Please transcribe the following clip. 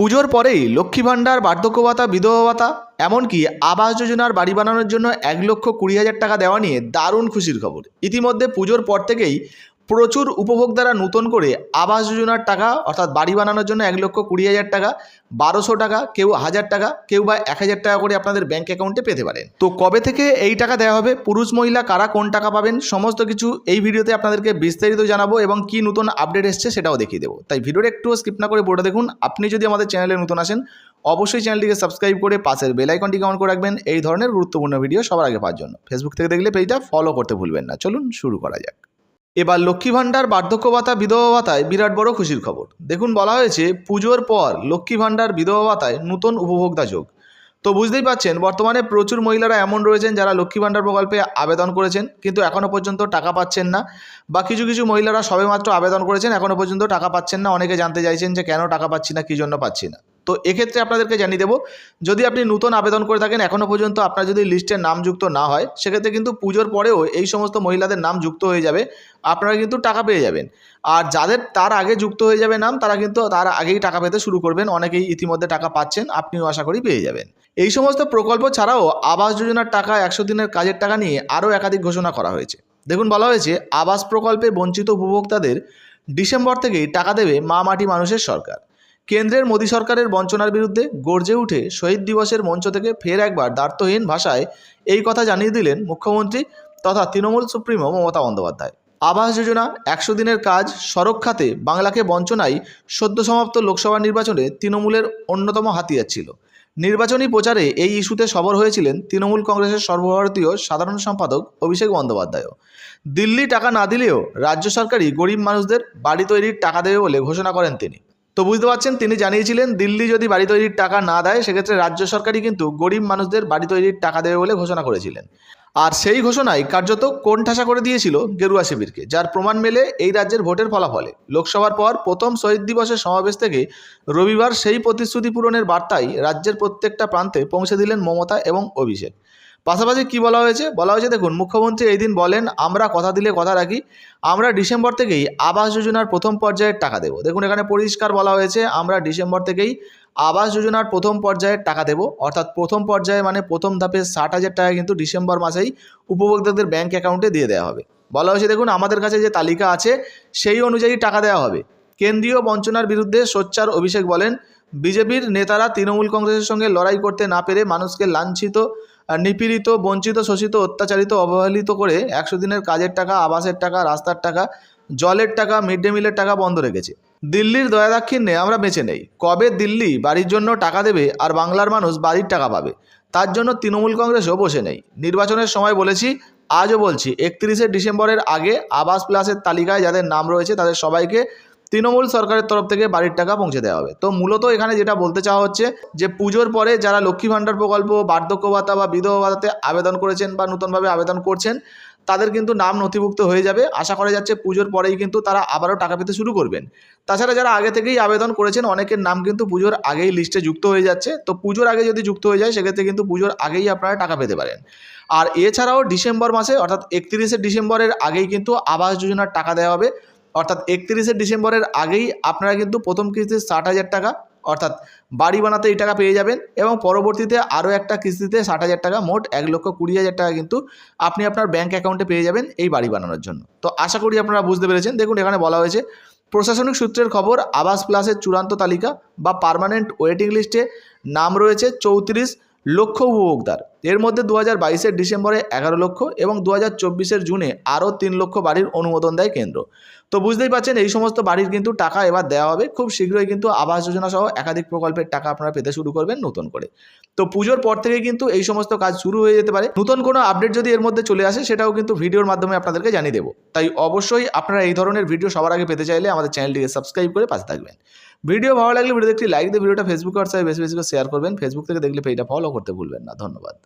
পুজোর পরেই লক্ষ্মী ভাণ্ডার বার্ধক্য ভাতা বিধবা ভাতা এমনকি আবাস যোজনার বাড়ি বানানোর জন্য এক লক্ষ কুড়ি হাজার টাকা দেওয়া নিয়ে দারুণ খুশির খবর। ইতিমধ্যে পুজোর পর থেকেই প্রচুর উপভোক্তারা নতুন করে আবাস যোজনার টাকা, অর্থাৎ বাড়ি বানানোর জন্য এক লক্ষ কুড়ি হাজার টাকা, বারোশো টাকা, কেউ হাজার টাকা, কেউ বা এক হাজার টাকা করে আপনাদের ব্যাঙ্ক অ্যাকাউন্টে পেতে পারেন। তো কবে থেকে এই টাকা দেওয়া হবে, পুরুষ, মহিলা, কারা কোন টাকা পাবেন, সমস্ত কিছু এই ভিডিওতে আপনাদেরকে বিস্তারিত জানাব এবং কি নতুন আপডেট এসছে সেটাও দেখিয়ে দেবো। তাই ভিডিওটা একটু স্কিপ না করে বোর্ডে দেখুন। আপনি যদি আমাদের চ্যানেলে নতুন আসেন, অবশ্যই চ্যানেলটিকে সাবস্ক্রাইব করে পাশের বেল আইকনটিকে অন করে রাখবেন। এই ধরনের গুরুত্বপূর্ণ ভিডিও সবার আগে পাওয়ার জন্য। ফেসবুক থেকে দেখলে পেজটা ফলো করতে ভুলবেন না। চলুন শুরু করা যাক। এবার লক্ষ্মী ভাণ্ডার, বার্ধক্য ভাতা, বিধবা ভাতায় বিরাট বড় খুশির খবর। দেখুন, বলা হয়েছে, পুজোর পর লক্ষ্মী ভাণ্ডার, বিধবা ভাতায় নতুন উপভোক্তা যোগ। তো বুঝতেই পাচ্ছেন, বর্তমানে প্রচুর মহিলারা এমন রয়েছেন যারা লক্ষ্মী ভাণ্ডার প্রকল্পে আবেদন করেছেন, কিন্তু এখনও পর্যন্ত টাকা পাচ্ছেন না। বা কিছু কিছু মহিলারা সবেমাত্র আবেদন করেছেন এখনও পর্যন্ত টাকা পাচ্ছেন না। অনেকে জানতে চাইছেন যে কেন টাকা পাচ্ছি না, কী জন্য পাচ্ছি না। তো এক্ষেত্রে আপনাদেরকে জানিয়ে দেবো, যদি আপনি নতুন আবেদন করে থাকেন এখনও পর্যন্ত আপনার যদি লিস্টে নাম যুক্ত না হয়, সেক্ষেত্রে কিন্তু পুজোর পরেও এই সমস্ত মহিলাদের নাম যুক্ত হয়ে যাবে, আপনারা কিন্তু টাকা পেয়ে যাবেন। আর যাদের তার আগে যুক্ত হয়ে যাবে নাম, তারা কিন্তু তার আগেই টাকা পেতে শুরু করবেন, অনেকেই ইতিমধ্যে টাকা পাচ্ছেন, আপনিও আশা করি পেয়ে যাবেন। এই সমস্ত প্রকল্প ছাড়াও আবাস যোজনার টাকা, একশো দিনের কাজের টাকা নিয়ে আরও একাধিক ঘোষণা করা হয়েছে। দেখুন, বলা হয়েছে, আবাস প্রকল্পে বঞ্চিত উপভোক্তাদের ডিসেম্বর থেকেই টাকা দেবে মা মাটি মানুষের সরকার। কেন্দ্রের মোদী সরকারের বঞ্চনার বিরুদ্ধে গর্জে উঠে শহীদ দিবসের মঞ্চ থেকে ফের একবার দ্বার্থহীন ভাষায় এই কথা জানিয়ে দিলেন মুখ্যমন্ত্রী তথা তৃণমূল সুপ্রিমো মমতা বন্দ্যোপাধ্যায়। আবাস যোজনা, একশো দিনের কাজ, সড়ক খাতে বাংলাকে বঞ্চনায় সদ্য সমাপ্ত লোকসভা নির্বাচনে তৃণমূলের অন্যতম হাতিয়ার ছিল। নির্বাচনী প্রচারে এই ইস্যুতে সবর হয়েছিলেন তৃণমূল কংগ্রেসের সর্বভারতীয় সাধারণ সম্পাদক অভিষেক বন্দ্যোপাধ্যায়ও। দিল্লি টাকা না দিলেও রাজ্য সরকারই গরিব মানুষদের বাড়ি তৈরির টাকা দেবে বলে ঘোষণা করেন তিনি। তো বুঝতে পারছেন, তিনি জানিয়েছিলেন দিল্লি যদি বাড়ি তৈরির টাকা না দেয়, সেক্ষেত্রে রাজ্য সরকারই কিন্তু গরিব মানুষদের বাড়ি তৈরির টাকা দেবে বলে ঘোষণা করেছিলেন। আর সেই ঘোষণায় কার্যত কোণঠাসা করে দিয়েছিল গেরুয়া শিবিরকে, যার প্রমাণ মেলে এই রাজ্যের ভোটের ফলাফলে। লোকসভার পর প্রথম শহীদ দিবসের সমাবেশ থেকে রবিবার সেই প্রতিশ্রুতি পূরণের বার্তাই রাজ্যের প্রত্যেকটা প্রান্তে পৌঁছে দিলেন মমতা এবং অভিষেক। পাশাপাশি কি বলা হয়েছে? বলা হয়েছে, দেখুন, মুখ্যমন্ত্রী এই দিন বলেন, আমরা কথা দিলে কথা রাখি। আমরা ডিসেম্বর থেকেই আবাস যোজনার প্রথম পর্যায়ের টাকা দেবো। দেখুন, এখানে পরিষ্কার বলা হয়েছে, আমরা ডিসেম্বর থেকেই আবাস যোজনার প্রথম পর্যায়ের টাকা দেবো। অর্থাৎ প্রথম পর্যায়ে মানে প্রথম ধাপে ষাট হাজার টাকা কিন্তু ডিসেম্বর মাসেই উপভোক্তাদের ব্যাঙ্ক অ্যাকাউন্টে দিয়ে দেওয়া হবে। বলা হয়েছে, দেখুন, আমাদের কাছে যে তালিকা আছে, সেই অনুযায়ী টাকা দেওয়া হবে। কেন্দ্রীয় বঞ্চনার বিরুদ্ধে সোচ্চার অভিষেক বলেন, বিজেপির নেতারা তৃণমূল কংগ্রেসের সঙ্গে লড়াই করতে না পেরে মানুষকে লাঞ্ছিত নিপীড়িত, বঞ্চিত, শোষিত, অত্যাচারিত, অবহেলিত করে একশো দিনের কাজের টাকা, আবাসের টাকা, রাস্তার টাকা, জলের টাকা মিড ডে মিলের টাকা বন্ধ রেখেছে। দিল্লির দয়াদাক্ষিণ্যে আমরা বেঁচে নেই। কবে দিল্লি বাড়ির জন্য টাকা দেবে আর বাংলার মানুষ বাড়ির টাকা পাবে, তার জন্য তৃণমূল কংগ্রেসও বসে নেই। নির্বাচনের সময় বলেছি, আজও বলছি, একত্রিশে ডিসেম্বরের আগে আবাস প্লাসের তালিকায় যাদের নাম রয়েছে তাদের সবাইকে তৃণমূল সরকারের তরফ থেকে বাড়ির টাকা পৌঁছে দেওয়া হবে। তো মূলত এখানে যেটা বলতে চাওয়া হচ্ছে যে পুজোর পরে যারা লক্ষ্মী ভাণ্ডার প্রকল্প, বার্ধক্য ভাতা বা বিধবা ভাতাতে আবেদন করেছেন বা নতুনভাবে আবেদন করছেন, তাদের কিন্তু নাম নথিভুক্ত হয়ে যাবে। আশা করা যাচ্ছে পুজোর পরেই কিন্তু তারা আবারও টাকা পেতে শুরু করবেন। তাছাড়া যারা আগে থেকেই আবেদন করেছেন, অনেকের নাম কিন্তু পুজোর আগেই লিস্টে যুক্ত হয়ে যাচ্ছে। তো পুজোর আগে যদি যুক্ত হয়ে যায়, সেক্ষেত্রে কিন্তু পুজোর আগেই আপনারা টাকা পেতে পারেন। আর এছাড়াও ডিসেম্বর মাসে, অর্থাৎ একত্রিশে ডিসেম্বরের আগেই কিন্তু আবাস যোজনার টাকা দেওয়া হবে। অর্থাৎ একত্রিশে ডিসেম্বরের আগেই আপনারা কিন্তু প্রথম কিস্তি ষাট হাজার টাকা, অর্থাৎ বাড়ি বানাতে এই টাকা পেয়ে যাবেন এবং পরবর্তীতে আরও একটা কিস্তিতে ষাট হাজার টাকা, মোট এক লক্ষ কুড়ি হাজার টাকা কিন্তু আপনি আপনার ব্যাঙ্ক অ্যাকাউন্টে পেয়ে যাবেন এই বাড়ি বানানোর জন্য। তো আশা করি আপনারা বুঝতে পেরেছেন। দেখুন, এখানে বলা হয়েছে, প্রশাসনিক সূত্রের খবর, আবাস প্লাসের চূড়ান্ত তালিকা বা পার্মানেন্ট ওয়েটিং লিস্টে নাম রয়েছে চৌত্রিশ লক্ষ উপভোক্তার। এর মধ্যে দু হাজার বাইশের ডিসেম্বরে এগারো লক্ষ এবং দু হাজার চব্বিশের জুনে আরও তিন লক্ষ বাড়ির অনুমোদন দেয় কেন্দ্র। তো বুঝতেই পারছেন, এই সমস্ত বাড়ির কিন্তু টাকা এবার দেওয়া হবে। খুব শীঘ্রই কিন্তু আবাস যোজনা সহ একাধিক প্রকল্পের টাকা আপনারা পেতে শুরু করবেন নতুন করে। তো পুজোর পর থেকে কিন্তু এই সমস্ত কাজ শুরু হয়ে যেতে পারে। নতুন কোনো আপডেট যদি এর মধ্যে চলে আসে, সেটাও কিন্তু ভিডিওর মাধ্যমে আপনাদেরকে জানিয়ে দেবো। তাই অবশ্যই আপনারা এই ধরনের ভিডিও সবার আগে পেতে চাইলে আমাদের চ্যানেলটিকে সাবস্ক্রাইব করে পাশে থাকবেন। ভিডিও ভালো লাগলে ভিডিও একটি লাইক দিয়ে ভিডিওটা ফেসবুক হোয়াটসঅ্যাপে বেশি বেশি করে শেয়ার করবেন। ফেসবুক থেকে দেখলে পেজটা ফলো করতে ভুলবেন না। ধন্যবাদ।